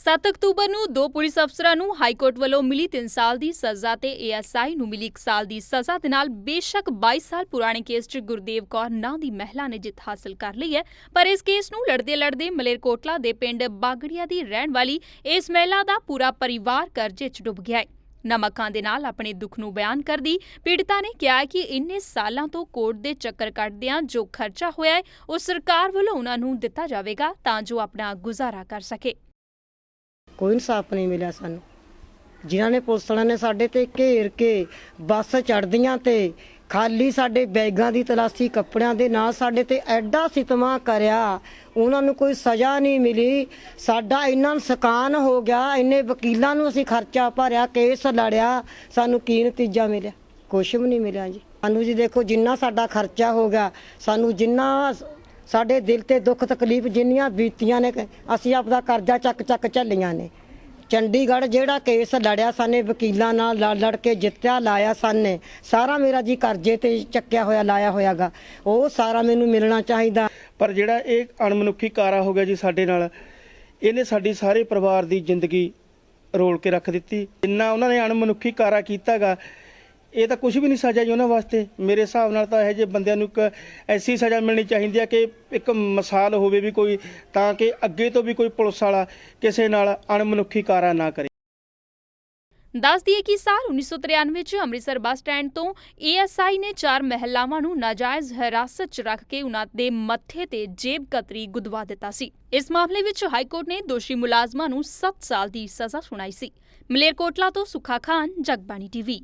7 October ਨੂੰ ਦੋ police ਅਫਸਰਾਂ ਨੂੰ ਹਾਈ ਕੋਰਟ ਵੱਲੋਂ ਮਿਲੀ 3 ਸਾਲ ਦੀ ਸਜ਼ਾ ਤੇ ਏਐਸਆਈ ਨੂੰ ਮਿਲੀ 1 ਸਾਲ ਦੀ ਸਜ਼ਾ ਦੇ ਨਾਲ ਬੇਸ਼ੱਕ 22 ਸਾਲ ਪੁਰਾਣੇ ਕੇਸ 'ਚ ਗੁਰਦੇਵ ਕੌਰ ਨਾਂ ਦੀ ਮਹਿਲਾ ਨੇ ਜਿੱਤ ਹਾਸਲ ਕਰ ਲਈ ਹੈ। ਪਰ ਇਸ ਕੇਸ ਨੂੰ ਲੜਦੇ ਲੜਦੇ ਮਲੇਰਕੋਟਲਾ ਦੇ ਪਿੰਡ ਬਾਗੜੀਆ ਦੀ ਰਹਿਣ ਵਾਲੀ ਇਸ ਮਹਿਲਾ ਦਾ ਪੂਰਾ ਪਰਿਵਾਰ ਕਰਜ਼ੇ 'ਚ ਡੁੱਬ ਗਿਆ ਹੈ। ਨਮਕਾਂ ਦੇ ਨਾਲ ਆਪਣੇ ਦੁੱਖ ਨੂੰ ਬਿਆਨ ਕਰਦੀ ਪੀੜਤਾ ਨੇ ਕਿਹਾ ਕਿ ਇੰਨੇ ਸਾਲਾਂ ਤੋਂ ਕੋਰਟ ਦੇ ਚੱਕਰ ਕੱਟਦਿਆਂ ਜੋ ਖਰਚਾ ਹੋਇਆ ਹੈ, ਉਹ ਸਰਕਾਰ ਵੱਲੋਂ ਉਹਨਾਂ ਨੂੰ ਦਿੱਤਾ ਜਾਵੇਗਾ ਤਾਂ ਜੋ ਆਪਣਾ ਗੁਜ਼ਾਰਾ ਕਰ ਸਕੇ। ਕੋਈ ਇਨਸਾਫ ਨਹੀਂ ਮਿਲਿਆ ਸਾਨੂੰ। ਜਿਨ੍ਹਾਂ ਨੇ ਪੁਲਿਸ ਵਾਲਿਆਂ ਨੇ ਸਾਡੇ ਤੇ ਘੇਰ ਕੇ ਬੱਸ ਚੜਦੀਆਂ ਤੇ ਖਾਲੀ ਸਾਡੇ ਬੈਗਾਂ ਦੀ ਤਲਾਸ਼ੀ, ਕੱਪੜਿਆਂ ਦੇ ਨਾਲ ਸਾਡੇ ਤੇ ਐਡਾ ਸਿਤਮਾ ਕਰਿਆ, ਉਹਨਾਂ ਨੂੰ ਕੋਈ ਸਜ਼ਾ ਨਹੀਂ ਮਿਲੀ। ਸਾਡਾ ਇੰਨਾ ਸਕਾਨ ਹੋ ਗਿਆ, ਇੰਨੇ ਵਕੀਲਾਂ ਨੂੰ ਅਸੀਂ ਖਰਚਾ ਭਰਿਆ, ਕੇਸ ਲੜਿਆ, ਸਾਨੂੰ ਕੀ ਨਤੀਜਾ ਮਿਲਿਆ? ਕੁਛ ਵੀ ਨਹੀਂ ਮਿਲਿਆ ਜੀ। ਸਾਨੂੰ ਜੀ ਦੇਖੋ, ਜਿੰਨਾ ਸਾਡਾ ਖਰਚਾ ਹੋ ਗਿਆ, ਸਾਨੂੰ ਜਿੰਨਾ ਸਾਡੇ ਦਿਲ ਤੇ ਦੁੱਖ ਤਕਲੀਫ ਜਿੰਨੀਆਂ ਬੀਤੀਆਂ ਨੇ, ਅਸੀਂ ਆਪਦਾ ਕਰਜ਼ਾ ਚੱਕ ਚੱਕ ਝੱਲੀਆਂ ਨੇ। ਚੰਡੀਗੜ੍ਹ ਜਿਹੜਾ ਕੇਸ ਲੜਿਆ ਸਾਨੇ, ਵਕੀਲਾਂ ਨਾਲ ਲੜ ਲੜ ਕੇ ਜਿੱਤਿਆ, ਲਾਇਆ ਸਾਨੇ। ਸਾਰਾ ਮੇਰਾ ਜੀ ਕਰਜ਼ੇ ਤੇ ਚੱਕਿਆ ਹੋਇਆ, ਲਾਇਆ ਹੋਇਆਗਾ। ਉਹ ਸਾਰਾ ਮੈਨੂੰ ਮਿਲਣਾ ਚਾਹੀਦਾ। ਪਰ ਜਿਹੜਾ ਇਹ ਅਣਮਨੁੱਖੀ ਕਾਰਾ ਹੋ ਗਿਆ ਜੀ ਸਾਡੇ ਨਾਲ, ਇਹਨੇ ਸਾਡੀ ਸਾਰੇ ਪਰਿਵਾਰ ਦੀ ਜ਼ਿੰਦਗੀ ਰੋਲ ਕੇ ਰੱਖ ਦਿੱਤੀ। ਜਿੰਨਾ ਉਹਨਾਂ ਨੇ ਅਣਮਨੁੱਖੀ ਕਾਰਾ ਕੀਤਾਗਾ ਇਹ ਤਾਂ ਕੁਝ ਵੀ ਨਹੀਂ ਸਜ਼ਾ ਜੀ ਉਹਨਾਂ ਵਾਸਤੇ। ਮੇਰੇ ਹਿਸਾਬ ਨਾਲ ਤਾਂ ਇਹੋ ਜਿਹੇ ਬੰਦਿਆਂ ਨੂੰ ਇੱਕ ਐਸੀ ਸਜ਼ਾ ਮਿਲਣੀ ਚਾਹੀਦੀ ਹੈ ਕਿ ਇੱਕ ਮਿਸਾਲ ਹੋਵੇ ਵੀ ਕੋਈ, ਤਾਂ ਕਿ ਅੱਗੇ ਤੋਂ ਵੀ ਕੋਈ ਪੁਲਿਸ ਵਾਲਾ ਕਿਸੇ ਨਾਲ ਅਣਮਨੁੱਖੀ ਕਾਰਾ ਨਾ ਕਰੇ। ਦੱਸ ਦਈਏ ਕਿ ਸਾਲ 1993 ਚ ਅੰਮ੍ਰਿਤਸਰ ਬੱਸ ਸਟੈਂਡ ਤੋਂ ਏਐਸਆਈ ਨੇ ਚਾਰ ਮਹਿਲਾਵਾਂ ਨੂੰ ਨਾਜਾਇਜ਼ ਹਿਰਾਸਤ 'ਚ ਰੱਖ ਕੇ ਉਨ੍ਹਾਂ ਦੇ ਮੱਥੇ ਤੇ ਜੇਬ ਕਤਰੀ ਗੁਦਵਾ ਦਿੱਤਾ ਸੀ। ਇਸ ਮਾਮਲੇ ਵਿੱਚ ਹਾਈ ਕੋਰਟ ਨੇ ਦੋਸ਼ੀ ਮੁਲਾਜ਼ਮਾਂ ਨੂੰ 7 ਸਾਲ ਦੀ ਸਜ਼ਾ ਸੁਣਾਈ ਸੀ। ਮਲੇਰਕੋਟਲਾ ਤੋਂ ਸੁਖਾ ਖਾਨ, ਜਗਬਾਣੀ ਟੀਵੀ।